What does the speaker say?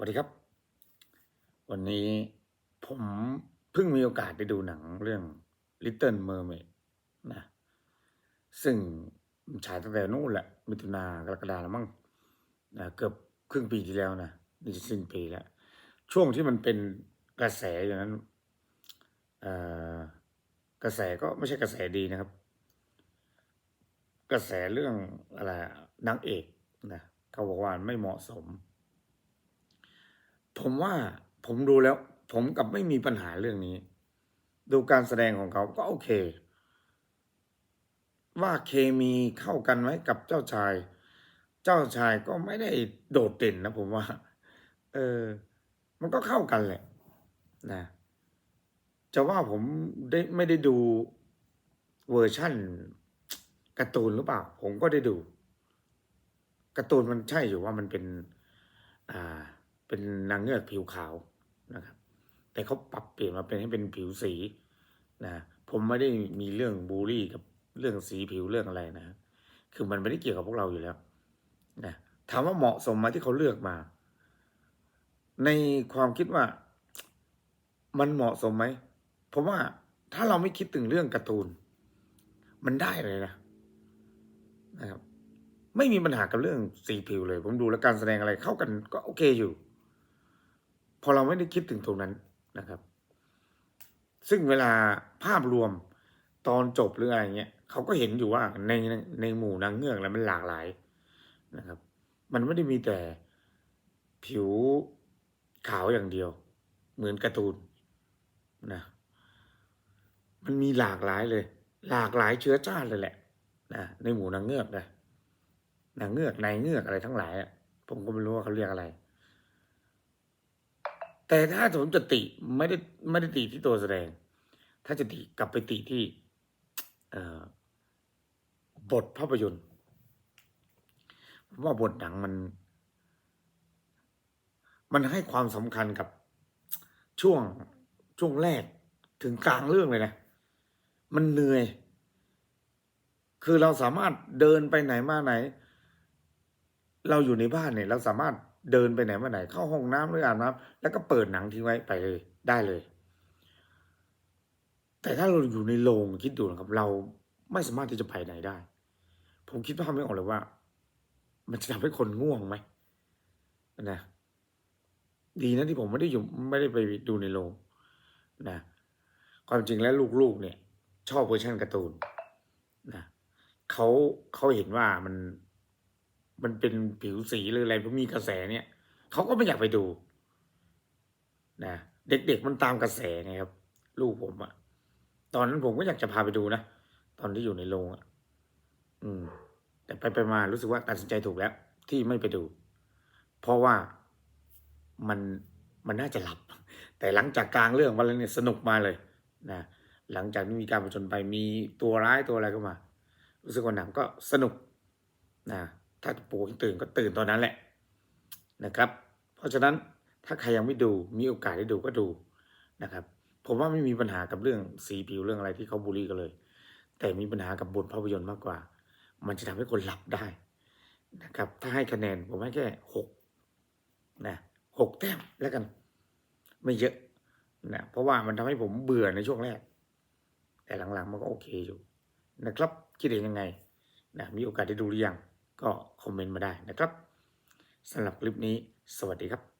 วัสดีครับ วันนี้ผมเพิ่งมีโอกาสได้ดูหนังเรื่อง Little Mermaid นะ ซึ่งฉายตั้งแต่นู่นแหละ มิถุนากรกฎาแล้วมั้งนะเกือบครึ่งปีที่แล้วนะนี่จะสิ้นปีแล้ว ช่วงที่มันเป็นกระแสอย่างนั้นกระแสก็ไม่ใช่กระแสดีนะครับ กระแสเรื่องอะไรนางเอกนะเขาบอกว่าไม่เหมาะสม ผมว่าผมดูแล้ว ผมกับไม่มีปัญหาเรื่องนี้ ดูการแสดงของเขาก็โอเค ว่าเคมีเข้ากันไหมกับเจ้าชาย เจ้าชายก็ไม่ได้โดดเด่นนะผมว่า เออ มันก็เข้ากันแหละ นะ จะว่าผมได้ไม่ได้ดูเวอร์ชั่นการ์ตูนหรือเปล่า ผมก็ได้ดูการ์ตูนมันใช่อยู่ว่ามันเป็น อ่า เป็นนางเงือกผิวขาวนะครับ แต่เขาปรับเปลี่ยนมาเป็นให้เป็นผิวสีนะผมไม่ได้มีเรื่องบูลลี่กับเรื่องสีผิวเรื่องอะไรนะ คือมันไม่ได้เกี่ยวกับพวกเราอยู่แล้วนะถามว่าเหมาะสมไหมที่เขาเลือกมา ในความคิดว่า มันเหมาะสมไหมผมว่าถ้าเราไม่คิดถึงเรื่องการ์ตูน มันได้เลยนะนะครับ ไม่มีปัญหากับเรื่องสีผิวเลย ผมดูแล้วการแสดงอะไรเข้ากันก็โอเคอยู่ พอเราไม่ได้คิดถึงตรงนั้นนะครับ ซึ่งเวลาภาพรวมตอนจบหรืออะไรเงี้ยเขาก็เห็นอยู่ว่าในในหมู่นางเงือกแล้วมันหลากหลายนะครับ มันไม่ได้มีแต่ผิวขาวอย่างเดียว เหมือนการ์ตูนนะมันมีหลากหลายเลย หลากหลายเชื้อชาติเลยแหละนะในหมู่นางเงือกนะนางเงือกนายเงือกอะไรทั้งหลายอะผมก็ไม่รู้ว่าเขาเรียกอะไร แต่ถ้าผมจะติไม่ได้ไม่ได้ติที่ตัวแสดง ถ้าจะติกลับไปติที่บทภาพยนตร์ผมว่าบทหนังมัน มันให้ความสำคัญกับช่วงช่วงแรกถึงกลางเรื่องเลยนะ มันเหนื่อย คือเราสามารถเดินไปไหนมาไหน เราอยู่ในบ้านเนี่ย เราสามารถ เดินไปไหนมาไหนเข้าห้องน้ำหรืออาบน้ำแล้วก็เปิดหนังทิ้งไว้ไปเลยได้เลย แต่ถ้าเราอยู่ในโรงคิดดูนะครับ เราไม่สามารถที่จะไปไหนได้ ผมคิดภาพไม่ออกเลยว่า มันจะทำให้คนง่วงไหมนะดีนะที่ผมไม่ได้อยู่ไม่ได้ไปดูในโรงนะความจริงแล้วลูกๆเนี่ย ชอบเวอร์ชันการ์ตูนนะเขาเขาเห็นว่ามัน มันเป็นผิวสีหรืออะไรเพราะมีกระแสเนี่ยเขาก็ไม่อยากไปดูนะเด็กๆมันตามกระแสไงครับ ลูกผมอะตอนนั้นผมก็อยากจะพาไปดูนะตอนที่อยู่ในโรงอะอืม แต่ไปไปมารู้สึกว่าตัดสินใจถูกแล้ว ที่ไม่ไปดู เพราะว่ามันมันน่าจะหลับ แต่หลังจากกลางเรื่องวันแล้วเนี่ยสนุกมาเลยนะหลังจากที่มีการผจญไปมีตัวร้ายตัวอะไรก็มา รู้สึกว่าหนังก็สนุกนะ ถ้าปลุกให้ตื่นก็ตื่นตอนนั้นแหละนะครับ เพราะฉะนั้นถ้าใครยังไม่ดูมีโอกาสได้ดูก็ดูนะครับ ผมว่าไม่มีปัญหากับเรื่องสีผิวเรื่องอะไรที่เขาบูลลี่กันเลย แต่มีปัญหากับบทภาพยนตร์มากกว่า มันจะทำให้คนหลับได้นะครับ ถ้าให้คะแนนผมให้แค่หกนะหกแต้มแล้วกัน ไม่เยอะนะเพราะว่ามันทำให้ผมเบื่อในช่วงแรก แต่หลังๆมันก็โอเคอยู่นะครับ คิดเห็นยังไงนะมีโอกาสได้ดูหรือยัง ก็คอมเมนต์มาได้นะครับสำหรับคลิปนี้ สวัสดีครับ